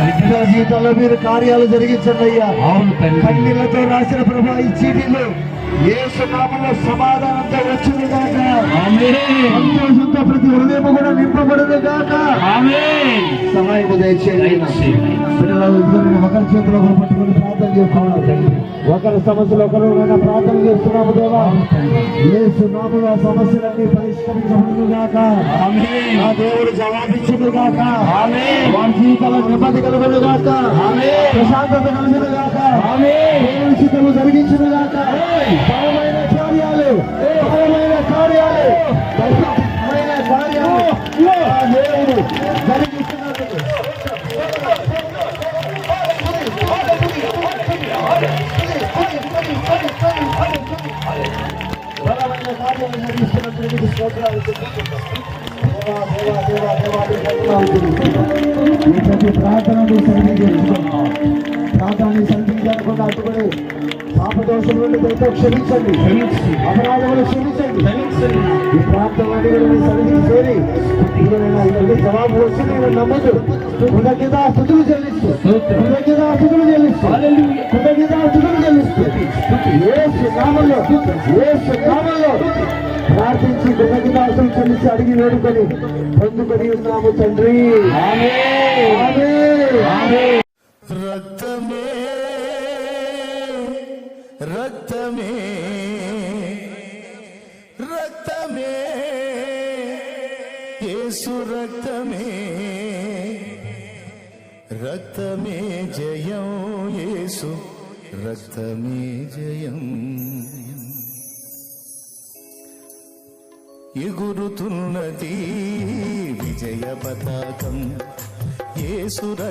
బిడ్డల జీవితంలో మీరు కార్యాలు జరిగించండి అయ్యా. అవును కన్నీళ్ళతో రాసిన ప్రభా ఈ చీటీలు యేసు నామంలో సమాధానంతో వచ్చింది కాక ప్రతి దయచేయండి ఒకరి చేతిలో ఒకరు పట్టుకొని ప్రార్థన చేస్తున్నాము ఒకరి సమస్యలు ఒకరు ప్రార్థన చేస్తున్నాము దేవా. ఆ సమస్యలన్నీ పరిష్కరించబడును గాక. నా దేవుడు జవాబిచ్చును గాక. వారి జీవితాల్లో నెమ్మది కలుగును గాక. ప్రశాంతత కలుగును గాక. దేవుని చిత్తము జరిగించును గాక. బలమైన కార్యాలు బలమైన కార్యాలు బలమైన కార్యాలు ఆ దేవుడు జరిగిస్తున్నందుకు ప్రతి ప్రార్థనను సరిగ్గా ప్రార్థనని సంధించకుండా అట్టుకుని పాపదోషం నుండి దయతో క్షమించండి అపరాధములు క్షమించండి ఈ కూడా మీ సన్నిధికి చేరి ఇదిగోనైనా ఇవన్నీ జవాబు వచ్చి నేను నమ్మదు కృతజ్ఞత స్థుతులు చెల్లిస్తూ స్తోత్రం. కృతజ్ఞత స్థుతులు చెల్లిస్తూ హల్లెలూయా. కృతజ్ఞత స్థుతులు చెల్లిస్తూ యేసు నామంలో యేసు నామంలో ప్రార్థించి కృతజ్ఞతాస్తులు చెల్లించి అడిగి వేడుకొని పొందుకొని ఉన్నాము తండ్రి ఆమేన్ ఆమేన్. ఆమేన్ రక్తమే రక్తమే రక్తమే యేసు రక్తమే రక్తమే జయం యేసు రక్తమే జయం. ఎగురుతున్నది విజయ పతాకం యేసు